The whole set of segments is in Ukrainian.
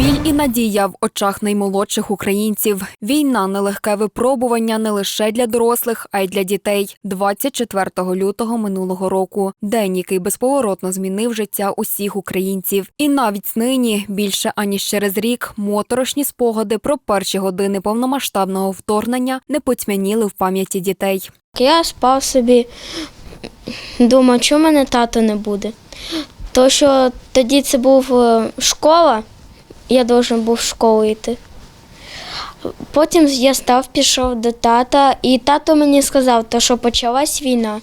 Біль і надія в очах наймолодших українців. Війна нелегке випробування не лише для дорослих, а й для дітей. 24 лютого минулого року. День, який безповоротно змінив життя усіх українців. І навіть нині, більше аніж через рік, моторошні спогади про перші години повномасштабного вторгнення не потьмяніли в пам'яті дітей. Я спав собі, думав, чому мене тато не буде. То що тоді це був е, школа, я должен був в школу йти. Потім я став, пішов до тата, і тато мені сказав, то, що почалась війна.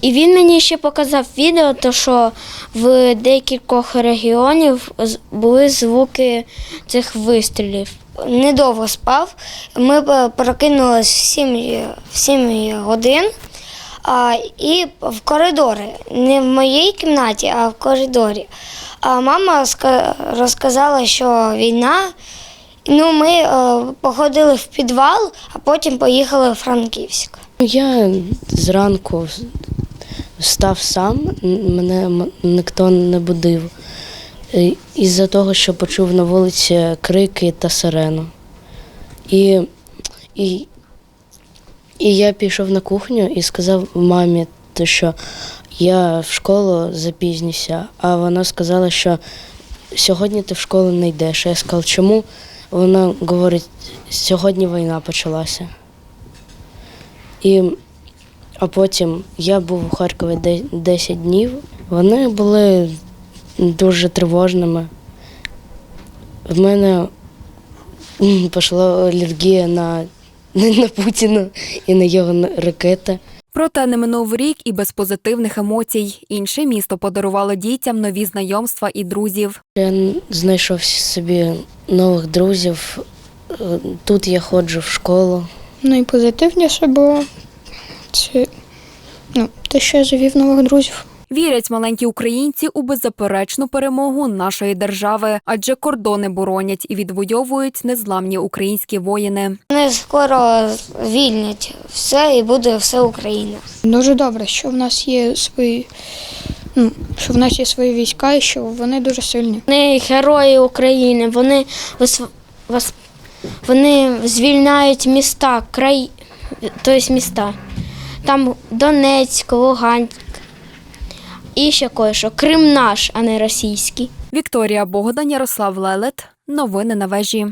І він мені ще показав відео, то, що в деяких регіонів були звуки цих вистрілів. недовго спав. Ми в 7, в 7 годин а, і в коридорі. Не в моїй кімнаті, а в коридорі. А мама розказала, що війна. Ну, ми е, походили в підвал, а потім поїхали в Франківськ. Я зранку встав сам, мене ніхто не будив. Із-за того, що почув на вулиці крики та сирену. І, і, і я пішов на кухню і сказав мамі, що я в школу запізнюся, а вона сказала, що сьогодні ти в школу не йдеш. Я сказав, чому? Вона говорить, сьогодні війна почалася. І, а потім я був у Харкові де- 10 днів. Вони були дуже тривожними. В мене пішла алергія на, на Путіна і на його ракети. Проте не минув рік і без позитивних емоцій. Інше місто подарувало дітям нові знайомства і друзів. Я знайшов собі нових друзів. Е, Тут я ходжу в школу. Найпозитивніше було це ну, те, що я завів нових друзів. Вірять маленькі українці у беззаперечну перемогу нашої держави, адже кордони боронять і відвоюють незламні українські воїни. Вони скоро звільнять все і буде все Україна. Дуже добре, що в нас є свої, ну, що в нас є свої війська і що вони дуже сильні. Вони герої України, вони, вони звільняють міста, край, тобто міста. Там Донецьк, Луганськ. І ще кое-що. Крим наш, а не російський. Вікторія Богдан, Ярослав Лелет. Новини на вежі.